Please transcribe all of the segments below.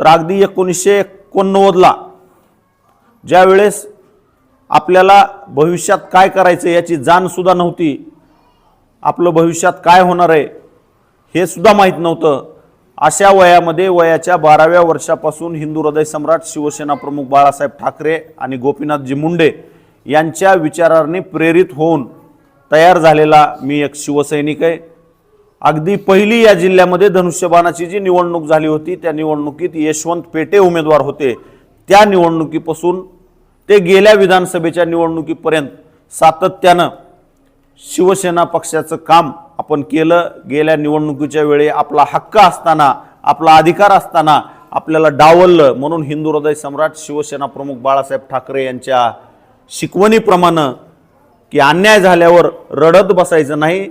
तर अगदी एकोणीसशे एकोणनव्वदला ज्यावेळेस आपल्याला भविष्यात काय करायचं याची जाणसुद्धा नव्हती आपलं भविष्यात काय होणार आहे हे सुद्धा माहीत नव्हतं. अशा वयामध्ये वयाच्या बाराव्या वर्षापासून हिंदू हृदय सम्राट शिवसेना प्रमुख बाळासाहेब ठाकरे आणि गोपीनाथजी मुंडे यांच्या विचारांनी प्रेरित होऊन तयार झालेला मी एक शिवसैनिक आहे. अगदी पहिली या जिल्ह्यामध्ये धनुष्यबाणाची जी निवडणूक झाली होती त्या निवडणुकीत यशवंत पेटे उमेदवार होते. त्या निवडणुकीपासून ते गेल्या विधानसभेच्या निवडणुकीपर्यंत सातत्यानं शिवसेना पक्षाचं काम आपण केलं. गेल्या निवडणुकीच्या वेळी आपला हक्क असताना आपला अधिकार असताना आपल्याला डावललं. म्हणून हिंदू हृदय सम्राट शिवसेना प्रमुख बाळासाहेब ठाकरे यांच्या शिकवणीप्रमाणे की अन्याय झाल्यावर रडत बसायचं नाही.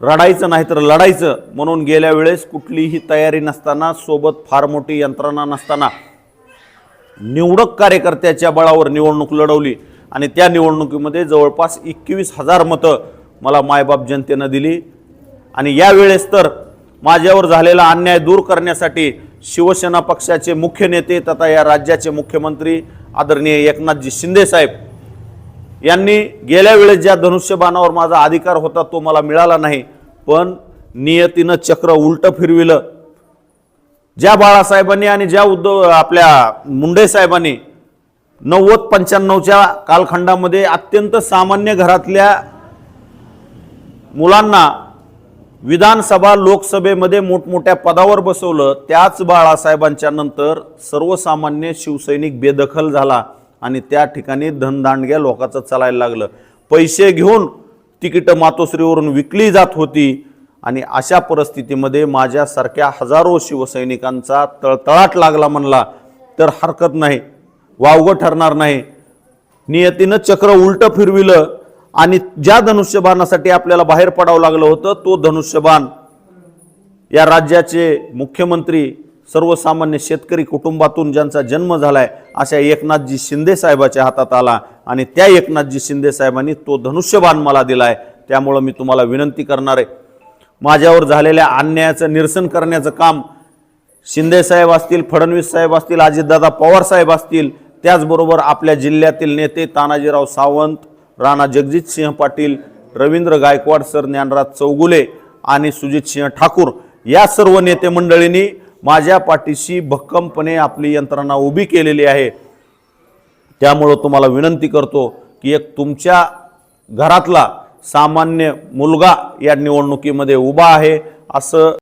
रडायचं नाही तर लढायचं. म्हणून गेल्या वेळेस कुठलीही तयारी नसताना सोबत फार मोठी यंत्रणा नसताना निवडक कार्यकर्त्याच्या बळावर निवडणूक लढवली. आणि त्या निवडणुकीमध्ये जवळपास एकवीस हजार मतं मला मायबाप जनतेनं दिली. आणि यावेळेस तर माझ्यावर झालेला अन्याय दूर करण्यासाठी शिवसेना पक्षाचे मुख्य नेते तथा या राज्याचे मुख्यमंत्री आदरणीय एकनाथजी शिंदे साहेब यांनी गेल्या वेळेस ज्या धनुष्यबाणावर माझा अधिकार होता तो मला मिळाला नाही पण नियतीनं चक्र उलटं फिरविलं. ज्या बाळासाहेबांनी आणि ज्या उद्धव आपल्या मुंडे साहेबांनी नव्वद पंच्याण्णवच्या कालखंडामध्ये अत्यंत सामान्य घरातल्या मुलांना विधानसभा लोकसभेमध्ये मोठमोठ्या पदावर बसवलं त्याच बाळासाहेबांच्या नंतर सर्वसामान्य शिवसैनिक बेदखल झाला. आणि त्या ठिकाणी धनदांडग्या लोकांचं चालायला लागलं. पैसे घेऊन तिकीटं मातोश्रीवरून विकली जात होती आणि अशा परिस्थितीमध्ये माझ्यासारख्या हजारो शिवसैनिकांचा तळतळाट लागला म्हणला तर हरकत नाही वावगं ठरणार नाही. नियतीनं चक्र उलटं फिरविलं आणि ज्या धनुष्यबाणासाठी आपल्याला बाहेर पडावं लागलं होतं तो धनुष्यबाण या राज्याचे मुख्यमंत्री सर्वसामान्य शेतकरी कुटुंबातून ज्यांचा जन्म झाला आहे अशा एकनाथजी शिंदे साहेबाच्या हातात आला आणि त्या एकनाथजी शिंदे साहेबांनी तो धनुष्यबाण मला दिला आहे त्यामुळं मी तुम्हाला विनंती करणार आहे. माझ्यावर झालेल्या अन्यायाचं निरसन करण्याचं काम शिंदे साहेब असतील फडणवीस साहेब असतील अजितदादा पवार साहेब असतील त्याचबरोबर आपल्या जिल्ह्यातील नेते तानाजीराव सावंत राणा जगजित सिंह पाटील रवींद्र गायकवाड सर ज्ञानराज चौगुले आणि सुजित सिंह ठाकूर या सर्व नेते मंडळींनी माझ्या पाठीशी भक्कमपणे आपली यंत्रणा उभी केलेली आहे. त्यामुळं तुम्हाला विनंती करतो की एक तुमच्या घरातला सामान्य मुलगा या निवडणुकीमध्ये उभा आहे असं